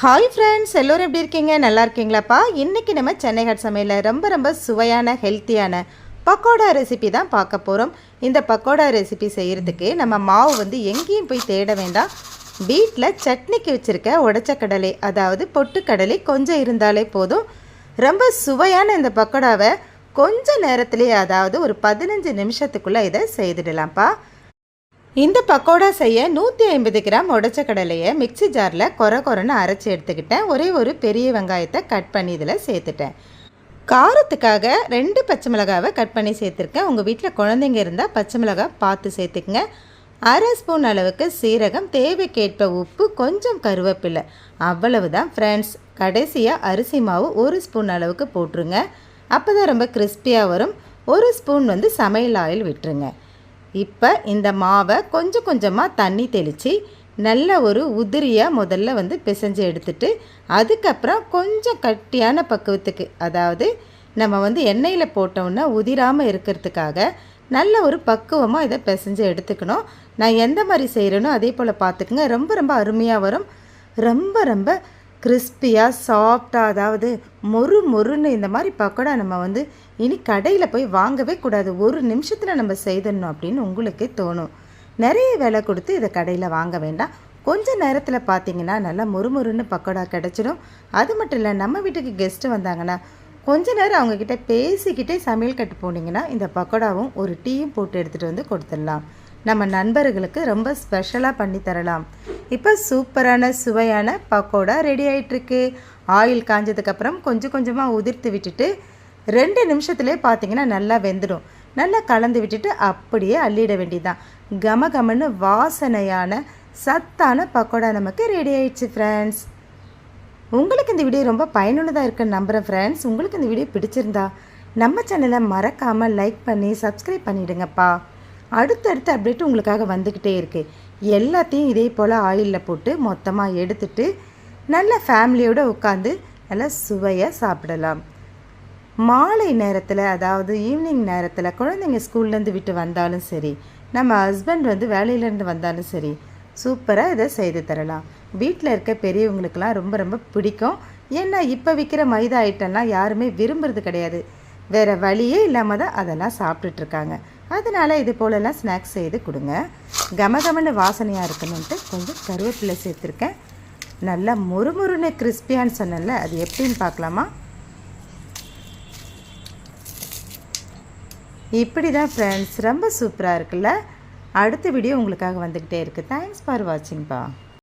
Hi friends எல்லோரும் எப்படி இருக்கீங்க? நல்லா இருக்கீங்களாப்பா? இன்றைக்கி நம்ம சென்னை ஹாட் சமையலில் ரொம்ப ரொம்ப சுவையான ஹெல்த்தியான பக்கோடா ரெசிபி தான் பார்க்க போகிறோம் இந்த பக்கோடா ரெசிபி செய்கிறதுக்கு நம்ம மாவு வந்து எங்கேயும் போய் தேட வேண்டாம். வீட்டில் சட்னிக்கு வச்சுருக்க உடச்ச கடலை அதாவது பொட்டுக்கடலை கொஞ்சம் இருந்தாலே போதும். ரொம்ப சுவையான இந்த பக்கோடாவை கொஞ்சம் நேரத்துலேயே அதாவது ஒரு பதினஞ்சு நிமிஷத்துக்குள்ளே இதை செய்துடலாம்ப்பா. இந்த பக்கோடா செய்ய நூற்றி ஐம்பது கிராம் உடச்ச கடலையை மிக்ஸி ஜாரில் கொர கொரன்னு அரைச்சி எடுத்துக்கிட்டேன். ஒரே ஒரு பெரிய வெங்காயத்தை கட் பண்ணி இதில் சேர்த்துட்டேன். காரத்துக்காக ரெண்டு பச்சை மிளகாவை கட் பண்ணி சேர்த்துருக்கேன். உங்கள் வீட்டில் குழந்தைங்க இருந்தால் பச்சை மிளகாய் பார்த்து சேர்த்துக்குங்க. அரை ஸ்பூன் அளவுக்கு சீரகம் தேவைக்கேற்ப உப்பு கொஞ்சம் கருவேப்பில்லை அவ்வளவு தான் ஃப்ரெண்ட்ஸ் கடைசியாக அரிசி மாவு ஒரு ஸ்பூன் அளவுக்கு போட்டுருங்க. அப்போ தான் ரொம்ப கிறிஸ்பியாக வரும். ஒரு ஸ்பூன் வந்து சமையல் ஆயில் விட்டுருங்க. இப்போ இந்த மாவை கொஞ்சம் கொஞ்சமாக தண்ணி தெளித்து நல்ல ஒரு உதிரியாக முதல்ல வந்து பிசைஞ்சு எடுத்துட்டு அதுக்கப்புறம் கொஞ்சம் கட்டியான பக்குவத்துக்கு அதாவது நம்ம வந்து எண்ணெயில் போட்டோம்னா உதிராமல் இருக்கிறதுக்காக நல்ல ஒரு பக்குவமாக இதை பிசைஞ்சு எடுத்துக்கணும். நான் எந்த மாதிரி செய்கிறேனோ அதே போல் பார்த்துக்குங்க. ரொம்ப ரொம்ப அருமையாக வரும். ரொம்ப ரொம்ப கிறிஸ்பியாக சாஃப்டாக அதாவது மொறு மொறுன்னு இந்த மாதிரி பக்கோடா நம்ம வந்து இனி கடையில் போய் வாங்கவே கூடாது. ஒரு நிமிஷத்தில் நம்ம செய்திடணும் அப்படின்னு உங்களுக்கு தோணும். நிறைய விலை கொடுத்து இதை கடையில் வாங்க வேண்டாம். கொஞ்ச நேரத்தில் பார்த்தீங்கன்னா நல்லா முறுமுறுன்னு பக்கோடா கிடச்சிடும். அது மட்டும் இல்லை நம்ம வீட்டுக்கு கெஸ்ட்டு வந்தாங்கன்னா கொஞ்ச நேரம் அவங்கக்கிட்ட பேசிக்கிட்டே சமையல் கட்டு போனீங்கன்னா இந்த பக்கோடாவும் ஒரு டீயும் போட்டு எடுத்துகிட்டு வந்து கொடுத்துடலாம். நம்ம நண்பர்களுக்கு ரொம்ப ஸ்பெஷலாக பண்ணி தரலாம். இப்போ சூப்பரான சுவையான பக்கோடா ரெடி ஆகிட்டுருக்கு ஆயில் காஞ்சதுக்கப்புறம் கொஞ்சம் கொஞ்சமாக உதிர்த்து விட்டுட்டு ரெண்டு நிமிஷத்துலேயே பார்த்தீங்கன்னா நல்லா வெந்துடும். நல்லா கலந்து விட்டுட்டு அப்படியே அள்ளிட வேண்டியதுதான். கம கமன்னு வாசனையான சத்தான பக்கோடா நமக்கு ரெடி ஆயிடுச்சு ஃப்ரெண்ட்ஸ் உங்களுக்கு இந்த வீடியோ ரொம்ப பயனுள்ளதாக இருக்குன்னு நம்புகிறேன் ஃப்ரெண்ட்ஸ் உங்களுக்கு இந்த வீடியோ பிடிச்சிருந்தா நம்ம சேனலை மறக்காமல் லைக் பண்ணி சப்ஸ்கிரைப் பண்ணிவிடுங்கப்பா அடுத்தடுத்து அப்டேட் உங்களுக்காக வந்துக்கிட்டே இருக்குது எல்லாத்தையும் இதே போல் ஆயிலில் போட்டு மொத்தமாக எடுத்துட்டு நல்ல ஃபேமிலியோடு உட்காந்து நல்லா சுவையாக சாப்பிடலாம். மாலை நேரத்தில் அதாவது ஈவினிங் நேரத்தில் குழந்தைங்க ஸ்கூல்லேருந்து விட்டு வந்தாலும் சரி நம்ம ஹஸ்பண்ட் வந்து வேலையிலேருந்து வந்தாலும் சரி சூப்பராக இதை செய்து தரலாம். வீட்டில் இருக்க பெரியவங்களுக்கெல்லாம் ரொம்ப ரொம்ப பிடிக்கும். ஏன்னா இப்போ விற்கிற மைதா ஐட்டம்லாம் யாருமே விரும்புறது கிடையாது. வேறு வழியே இல்லாமல் தான் அதெல்லாம் சாப்பிட்டுட்ருக்காங்க அதனால் இது போலெல்லாம் ஸ்நாக்ஸ் செய்து கொடுங்க. கமகமன்னு வாசனையாக இருக்கணுன்ட்டு கொஞ்சம் கருவேப்பிலை சேர்த்துருக்கேன். நல்லா முறுமுறுன்னு கிறிஸ்பியான்னு சொன்னேன்ல அது எப்படின்னு பார்க்கலாமா? இப்படி தான் ஃப்ரெண்ட்ஸ் ரொம்ப சூப்பராக இருக்குல்ல? அடுத்த வீடியோ உங்களுக்காக வந்துக்கிட்டே இருக்குது தேங்க்ஸ் ஃபார் வாட்சிங்ப்பா